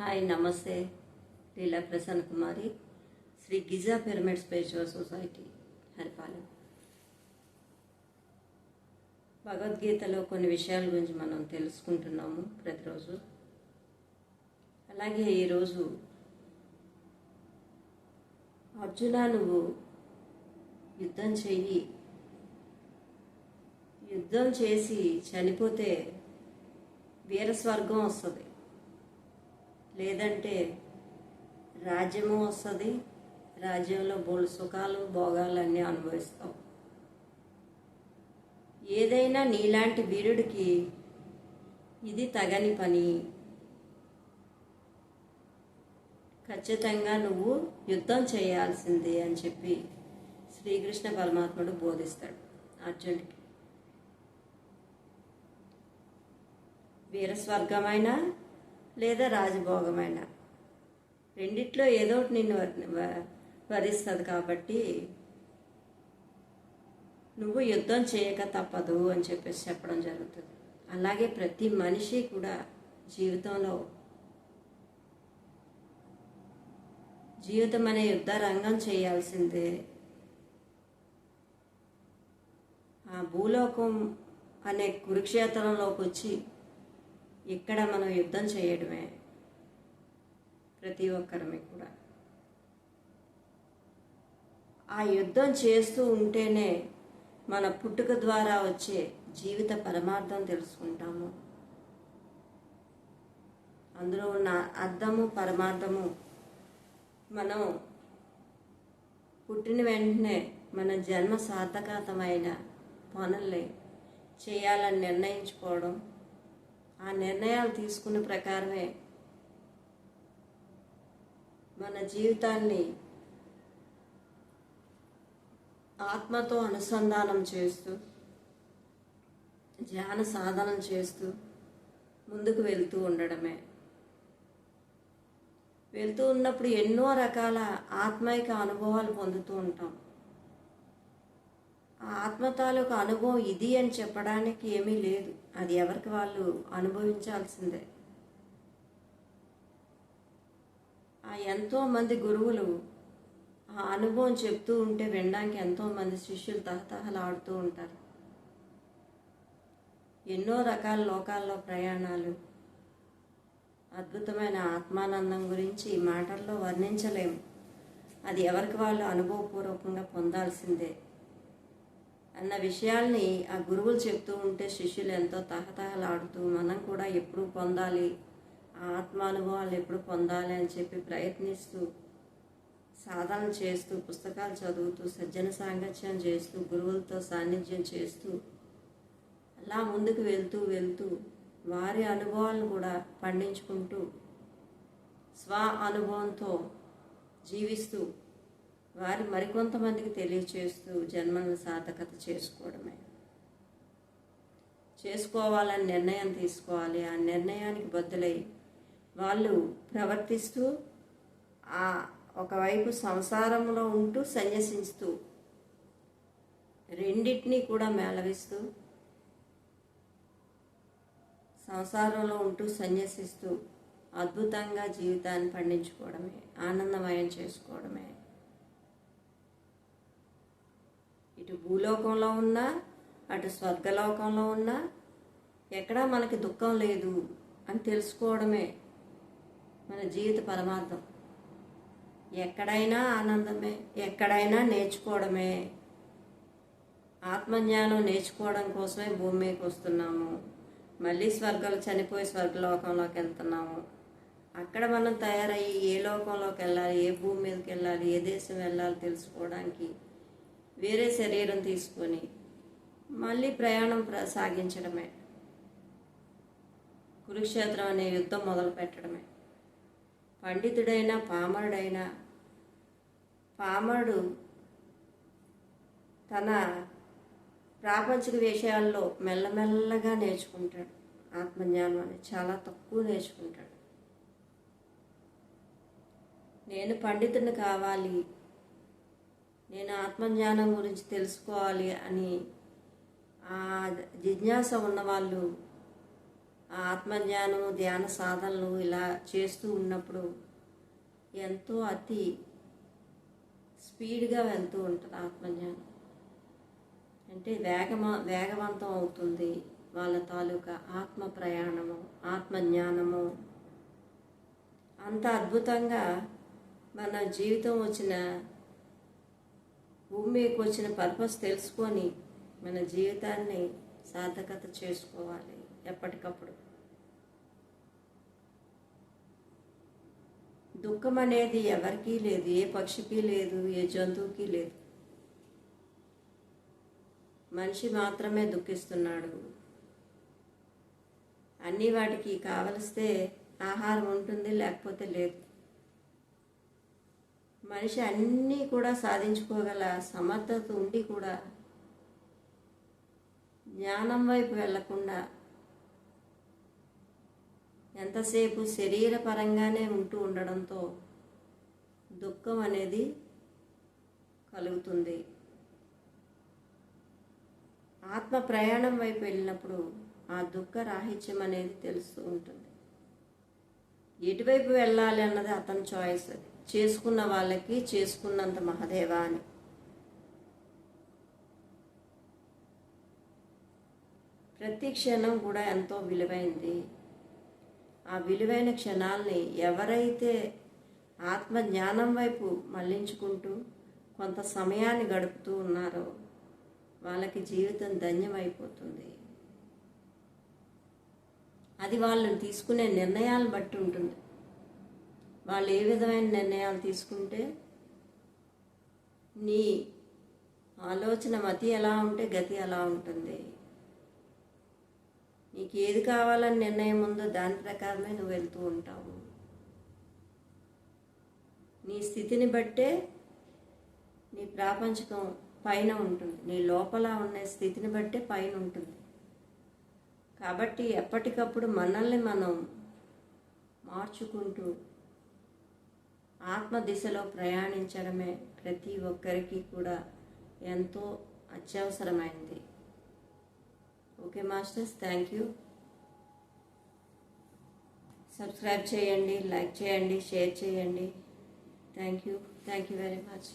Hi నమస్తే. Leela Prasanna Kumari Sri Giza pyramid spiritual society Haripalem. భగవద్గీతలో కొన్ని విషయాల గురించి మనం తెలుసుకుంటున్నాము ప్రతిరోజు. అలాగే ఈరోజు అర్జున నువ్వు యుద్ధం చెయ్యి. యుద్ధం చేసి చనిపోతే వీరస్వర్గం వస్తుంది. లేదంటే రాజ్యము వస్తుంది రాజ్యంలో బోళ్ళు సుఖాలు భోగాలు అన్నీ అనుభవిస్తాం. ఏదైనా నీలాంటి వీరుడికి ఇది తగని పని. ఖచ్చితంగా నువ్వు యుద్ధం చేయాల్సిందే అని చెప్పి శ్రీకృష్ణ పరమాత్ముడు బోధిస్తాడు అర్జునుడికి. వీరస్వర్గమైన లేదా రాజభోగమైన. రెండిట్లో ఏదో ఒకటి నిన్ను వర్- వ- వరిస్తుంది కాబట్టి నువ్వు యుద్ధం చేయక తప్పదు అని చెప్పేసి చెప్పడం జరుగుతుంది. అలాగే ప్రతి మనిషి కూడా జీవితంలో జీవితం అనే యుద్ధ రంగం చేయాల్సిందే. ఆ భూలోకం అనే కురుక్షేత్రంలోకి వచ్చి ఇక్కడ మనం యుద్ధం చేయడమే ప్రతి ఒక్కరమే కూడా. ఆ యుద్ధం చేస్తూ ఉంటేనే మన పుట్టుక ద్వారా వచ్చే జీవిత పరమార్థం తెలుసుకుంటాము. అందులో ఉన్న అర్థము పరమార్థము మనం పుట్టిన వెంటనే మన జన్మ సార్థకతమైన పనుల్ని చేయాలని నిర్ణయించుకోవడం ఆ నిర్ణయాలు తీసుకున్న ప్రకారమే మన జీవితాన్ని ఆత్మతో అనుసంధానం చేస్తూ ధ్యాన సాధనం చేస్తూ ముందుకు వెళ్తూ ఉండడమే. వెళ్తూ ఉన్నప్పుడు ఎన్నో రకాల ఆత్మైక అనుభవాలు పొందుతూ ఉంటాం. ఆత్మ తాలూకు అనుభవం ఇది అని చెప్పడానికి ఏమీ లేదు. అది ఎవరికి వాళ్ళు అనుభవించాల్సిందే. ఆ ఎంతో మంది గురువులు ఆ అనుభవం చెప్తూ ఉంటే వినడానికి ఎంతో మంది శిష్యులు తహతహలాడుతూ ఉంటారు. ఎన్నో రకాల లోకాల్లో ప్రయాణాలు అద్భుతమైన ఆత్మానందం గురించి మాటల్లో వర్ణించలేము. అది ఎవరికి వాళ్ళు అనుభవపూర్వకంగా పొందాల్సిందే. అన్న విషయాల్ని ఆ గురువులు చెప్తూ ఉంటే శిష్యులు ఎంతో తహతహలాడుతూ మనం కూడా ఎప్పుడు పొందాలి? ఆ ఆత్మానుభవాలు ఎప్పుడు పొందాలి అని చెప్పి ప్రయత్నిస్తూ సాధన చేస్తూ పుస్తకాలు చదువుతూ సజ్జన సాంగత్యం చేస్తూ గురువులతో సాన్నిధ్యం చేస్తూ అలా ముందుకు వెళ్తూ వెళ్తూ వారి అనుభవాలను కూడా పండించుకుంటూ స్వ అనుభవంతో జీవిస్తూ వారి మరికొంతమందికి తెలియచేస్తూ జన్మలను సార్థకత చేసుకోవడమే. చేసుకోవాలని నిర్ణయం తీసుకోవాలి. ఆ నిర్ణయానికి బదులై వాళ్ళు ప్రవర్తిస్తూ ఆ ఒకవైపు సంసారంలో ఉంటూ సన్యసిస్తూ రెండింటినీ కూడా మేళవిస్తూ సంసారంలో ఉంటూ సన్యసిస్తూ అద్భుతంగా జీవితాన్ని పండించుకోవడమే ఆనందమయం చేసుకోవడమే. ఇటు భూలోకంలో ఉన్నా అటు స్వర్గలోకంలో ఉన్నా ఎక్కడా మనకి దుఃఖం లేదు అని తెలుసుకోవడమే మన జీవిత పరమార్థం. ఎక్కడైనా ఆనందమే ఎక్కడైనా నేర్చుకోవడమే. ఆత్మజ్ఞానం నేర్చుకోవడం కోసమే భూమి మీదకి వస్తున్నాము. మళ్ళీ స్వర్గాలు చనిపోయి స్వర్గలోకంలోకి వెళ్తున్నాము. అక్కడ మనం తయారయ్యి ఏ లోకంలోకి వెళ్ళాలి ఏ భూమి మీదకి వెళ్ళాలి ఏ దేశం వెళ్ళాలి తెలుసుకోవడానికి వేరే శరీరం తీసుకొని మళ్ళీ ప్రయాణం ప్ర సాగించడమే. కురుక్షేత్రం అనే యుద్ధం మొదలు పెట్టడమే. పండితుడైనా పామరుడైనా పామరుడు తన ప్రాపంచిక విషయాల్లో మెల్లమెల్లగా నేర్చుకుంటాడు. ఆత్మజ్ఞానం అని చాలా తక్కువ నేర్చుకుంటాడు. నేను పండితుడిని కావాలి నేను ఆత్మజ్ఞానం గురించి తెలుసుకోవాలి అని ఆ జిజ్ఞాస ఉన్నవాళ్ళు ఆ ఆత్మజ్ఞానం ధ్యాన సాధనలు ఇలా చేస్తూ ఉన్నప్పుడు ఎంతో అతి స్పీడ్గా వెళ్తూ ఉంటుంది ఆత్మజ్ఞానం. అంటే వేగమ వేగవంతం అవుతుంది వాళ్ళ తాలూకా ఆత్మ ప్రయాణము ఆత్మజ్ఞానము. అంత అద్భుతంగా మన జీవితం వచ్చిన భూమి మీదకి వచ్చిన పర్పస్ తెలుసుకొని మన జీవితాన్ని సార్థకత చేసుకోవాలి ఎప్పటికప్పుడు. దుఃఖం అనేది ఎవరికీ లేదు ఏ పక్షికి లేదు ఏ జంతువుకి లేదు. మనిషి మాత్రమే దుఃఖిస్తున్నాడు. అన్ని వాటికి కావలిస్తే ఆహారం ఉంటుంది లేకపోతే లేదు. మనిషి అన్నీ కూడా సాధించుకోగల సమర్థత ఉండి కూడా జ్ఞానం వైపు వెళ్ళకుండా ఎంతసేపు శరీరపరంగానే ఉంటూ ఉండడంతో దుఃఖం అనేది కలుగుతుంది. ఆత్మ ప్రయాణం వైపు వెళ్ళినప్పుడు ఆ దుఃఖ రాహిత్యం అనేది తెలుస్తూ ఉంటుంది. ఎటువైపు వెళ్ళాలి అన్నది అతని చాయిస్ అది. చేసుకున్న వాళ్ళకి చేసుకున్నంత మహదేవా అని. ప్రతి క్షణం కూడా ఎంతో విలువైంది. ఆ విలువైన క్షణాల్ని ఎవరైతే ఆత్మజ్ఞానం వైపు మళ్ళించుకుంటూ కొంత సమయాన్ని గడుపుతూ ఉన్నారో వాళ్ళకి జీవితం ధన్యమైపోతుంది. అది వాళ్ళని తీసుకునే నిర్ణయాలను బట్టి ఉంటుంది. వాళ్ళు ఏ విధమైన నిర్ణయాలు తీసుకుంటే నీ ఆలోచన మతి ఎలా ఉంటే గతి ఎలా ఉంటుంది. నీకు ఏది కావాలని నిర్ణయం ఉందో దాని ప్రకారమే నువ్వు వెళ్తూ ఉంటావు. నీ స్థితిని బట్టే నీ ప్రాపంచకం పైన ఉంటుంది. నీ లోపల ఉన్న స్థితిని బట్టే పైన ఉంటుంది. కాబట్టి ఎప్పటికప్పుడు మనల్ని మనం మార్చుకుంటూ ఆత్మ దిశలో ప్రయాణించడమే ప్రతి ఒక్కరికి కూడా ఎంతో అత్యవసరమైంది. Okay masters thank you subscribe చేయండి లైక్ చేయండి షేర్ చేయండి. Thank you thank you very much